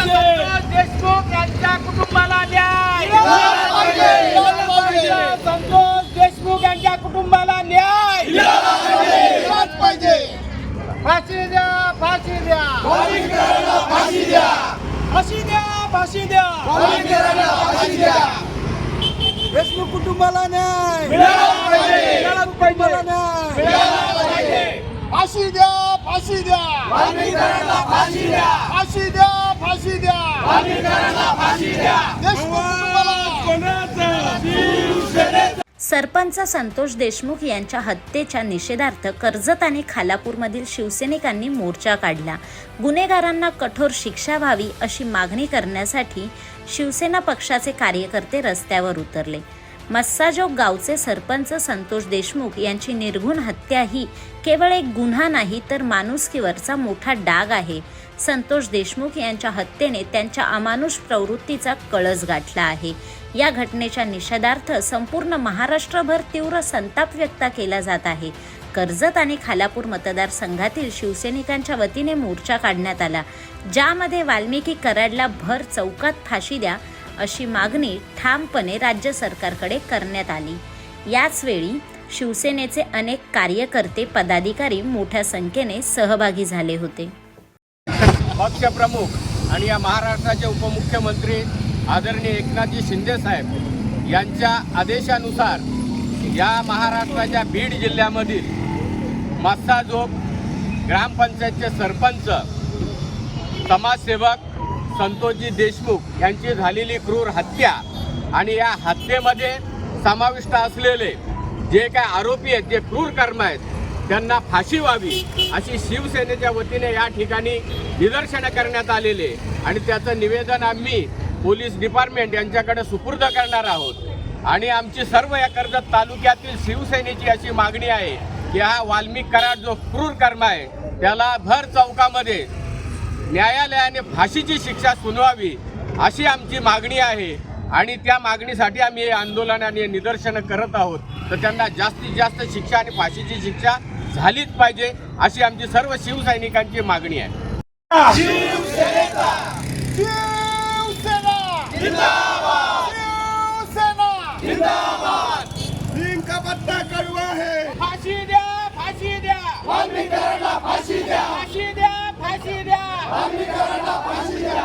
देशमुख यांच्या कुटुंबाला न्याय पाहिजे. संतोष देशमुख यांच्या कुटुंबाला न्याय पाहिजे फाशी द्या फाशी द्या वाल्मिकरांना फाशी द्या फाशी द्या फाशी द्या वाल्मिकरांना फाशी द्या देशमुख कुटुंबाला न्याय मिळाला पाहिजे. मिळाला कुटुंबाला न्याय मिळाला पाहिजे फाशी द्या फाशी द्या. वाल्मिकरांना फाशी द्या. फाशी द्या फाशी द्या. वाल्मिकरांना फाशी द्या. देशमुख कुटुंबाला सरपंच संतोष देशमुख यांच्या हत्येच्या निषेधार्थ कर्जत आणि खालापूरमधील शिवसैनिकांनी मोर्चा काढला. गुन्हेगारांना कठोर शिक्षा व्हावी अशी मागणी करण्यासाठी शिवसेना पक्षाचे कार्यकर्ते रस्त्यावर उतरले. मस्साजोग गावचे सरपंच संतोष देशमुख यांची निर्घुण हत्या ही केवळ एक गुन्हा नाही तर माणुसकीवरचा मोठा डाग आहे. संतोष देशमुख यांच्या हत्येने त्यांच्या अमानुष प्रवृत्तीचा कळस गाठला आहे. या घटनेच्या निषेधार्थ संपूर्ण महाराष्ट्रभर तीव्र संताप व्यक्त केला जात आहे. कर्जत आणि खालापूर मतदारसंघातील शिवसैनिकांच्या वतीने मोर्चा काढण्यात आला. ज्यामध्ये वाल्मिकी कराडला भर चौकात फाशी द्या अशी मागणी ठामपणे राज्य सरकारकडे करण्यात आली. याचवेळी शिवसेनेचे अनेक कार्यकर्ते पदाधिकारी मोठ्या संख्येने सहभागी झाले होते. पक्षप्रमुख आणि या महाराष्ट्राचे उपमुख्यमंत्री आदरणीय एकनाथजी शिंदे साहेब यांच्या आदेशानुसार या महाराष्ट्राच्या बीड जिल्ह्यामधील मस्साजोग ग्रामपंचायतचे सरपंच समाजसेवक संतोषजी देशमुख यांची झालेली क्रूर हत्या आणि या हत्येमध्ये समाविष्ट असलेले जे काय आरोपी आहेत जे क्रूर कर्म आहेत त्यांना फाशी व्हावी अशी शिवसेनेच्या वतीने या ठिकाणी निदर्शनं करण्यात आलेले आणि त्याचं निवेदन आम्ही पोलीस डिपार्टमेंट यांच्याकडे सुपूर्द करणार आहोत. आणि आमची सर्व या कर्जत तालुक्यातील शिवसेनेची अशी मागणी आहे की हा वाल्मिक कराड जो क्रूर कर्म आहे त्याला भर चौकामध्ये न्यायालयाने फाशीची शिक्षा सुनवावी अशी आमची मागणी आहे. आणि त्या मागणीसाठी आम्ही हे आंदोलन आणि निदर्शनं करत आहोत. तर त्यांना जास्तीत जास्त शिक्षा आणि फाशीची शिक्षा झालीच पाहिजे अशी आमची सर्व शिवसैनिकांची मागणी आहे. भीम का पत्ता कड़वा है फाशी द्या फाशी द्या वाल्मिकरांना फाशी द्या फाशी द्या फाशी द्या वाल्मिकरांना फाशी द्या